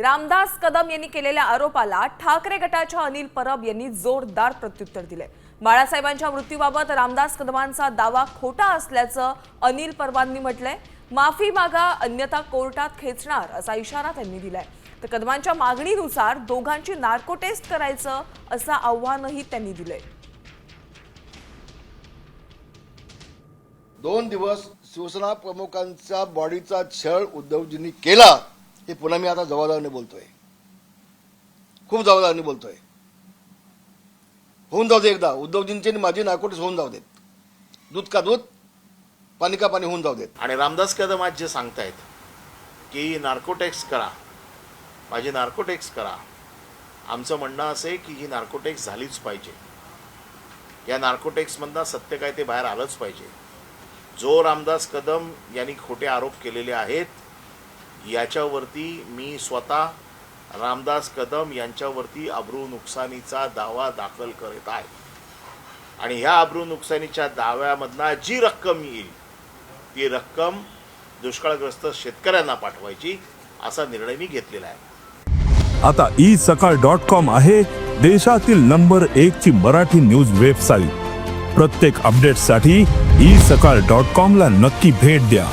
रामदास कदम यांनी केलेल्या आरोपाला ठाकरे गटाच्या अनिल परब यांनी जोरदार प्रत्युत्तर दिले. बाळासाहेबांच्या मृत्यूबाबत रामदास कदमांचा दावा खोटा असल्याचं अनिल परबांनी म्हटलंय. माफी मागा अन्यथा कोर्टात खेचणार असा इशारा त्यांनी दिलाय. तर कदमांच्या मागणीनुसार दोघांची नार्को टेस्ट करायचं असं आव्हानही त्यांनी दिलंय. दोन दिवस शिवसेना प्रमुखांच्या बॉडीचा छळ उद्धवजींनी केला. ते पुन्हा मी आता जबाबदारीने बोलतोय. खूप जबाबदारीने बोलतोय. होऊन जाऊ दे एकदा. उद्धवजींचे आणि माझी नाकोटीस होऊन जाऊ देत. दूध का दूध? पाणी का पाणी होऊन जाऊ देत. आणि रामदास कदम आज जे सांगतायत की नार्कोटेक्स करा. माझी नार्कोटेक्स करा. आमचं म्हणणं असं आहे की ही नार्कोटेक्स झालीच पाहिजे. या नार्कोटेक्समधनं सत्य काय ते बाहेर आलंच पाहिजे. जो रामदास कदम यांनी खोटे आरोप केलेले आहेत याच्यावरती मी स्वतः रामदास कदम यांच्यावरती अब्रू नुकसानीचा दावा दाखल करत आहे. आणि ह्या अब्रू नुकसानीच्या दाव्यामधनं जी रक्कम येईल ती रक्कम दुष्काळग्रस्त शेतकऱ्यांना पाठवायची असा निर्णय मी घेतलेला आहे. आता ई सकाळ डॉट कॉम आहे देशातील नंबर एक ची मराठी न्यूज वेबसाईट. प्रत्येक अपडेटसाठी ई सकाळ डॉट कॉम ला नक्की भेट द्या.